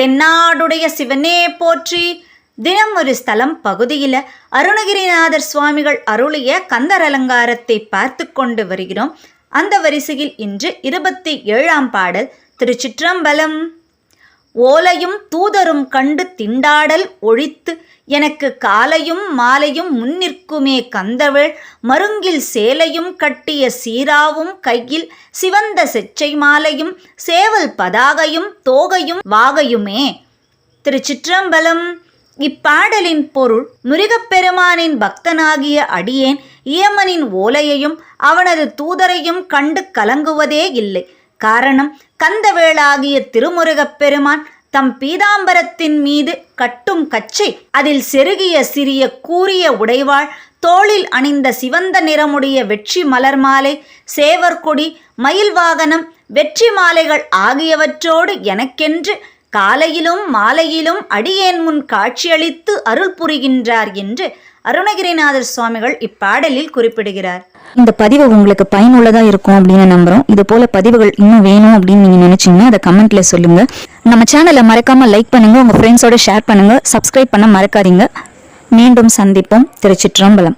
தென்னாடுடைய சிவனே போற்றி. தினம் ஒரு ஸ்தலம் பகுதியில் அருணகிரிநாதர் சுவாமிகள் அருளிய கந்தர் அலங்காரத்தை பார்த்து கொண்டு வருகிறோம். அந்த வரிசையில் இன்று இருபத்தி ஏழாம் பாடல் திருச்சிற்றம்பலம். ஓலையும் தூதரும் கண்டு திண்டாடல் ஒழித்து எனக்கு காலையும் மாலையும் முன்னிற்குமே கந்தவள் மருங்கில் சேலையும் கட்டிய சீராவும் கையில் சிவந்த செச்சை மாலையும் சேவல் பதாகையும் தோகையும் வாகையுமே. திருச்சிற்றம்பலம். இப்பாடலின் பொருள் முருகப்பெருமானின் பக்தனாகிய அடியேன் இயமனின் ஓலையையும் அவனது தூதரையும் கண்டு கலங்குவதே இல்லை. காரணம் கந்தவேளாகிய திருமுருகப் பெருமான் தம் பீதாம்பரத்தின் மீது கட்டும் கச்சை அதில் செருகிய சிறிய கூரிய உடைவாள் தோளில் அணிந்த சிவந்த நிறமுடைய வெற்றி மலர் மாலை சேவர்கொடி மயில் வாகனம் வெற்றி மாலைகள் ஆகியவற்றோடு எனக்கென்று காலையிலும் மாலையிலும் அடியேன் முன் காட்சியளித்து அருள் புரிகின்றார் என்று அருணகிரிநாதர் சுவாமிகள் இப்பாடலில் குறிப்பிடுகிறார். இந்த பதிவு உங்களுக்கு பயனுள்ளதா இருக்கும் அப்படின்னு நம்புறோம். இது போல பதிவுகள் இன்னும் வேணும் அப்படின்னு நீங்க நினைச்சீங்கன்னா அதை கமெண்ட்ல சொல்லுங்க. நம்ம சேனலை மறக்காம லைக் பண்ணுங்க. உங்க ஃப்ரெண்ட்ஸோட ஷேர் பண்ணுங்க. சப்ஸ்கிரைப் பண்ண மறக்காதீங்க. மீண்டும் சந்திப்போம். திருச்சிற்றம்பலம்.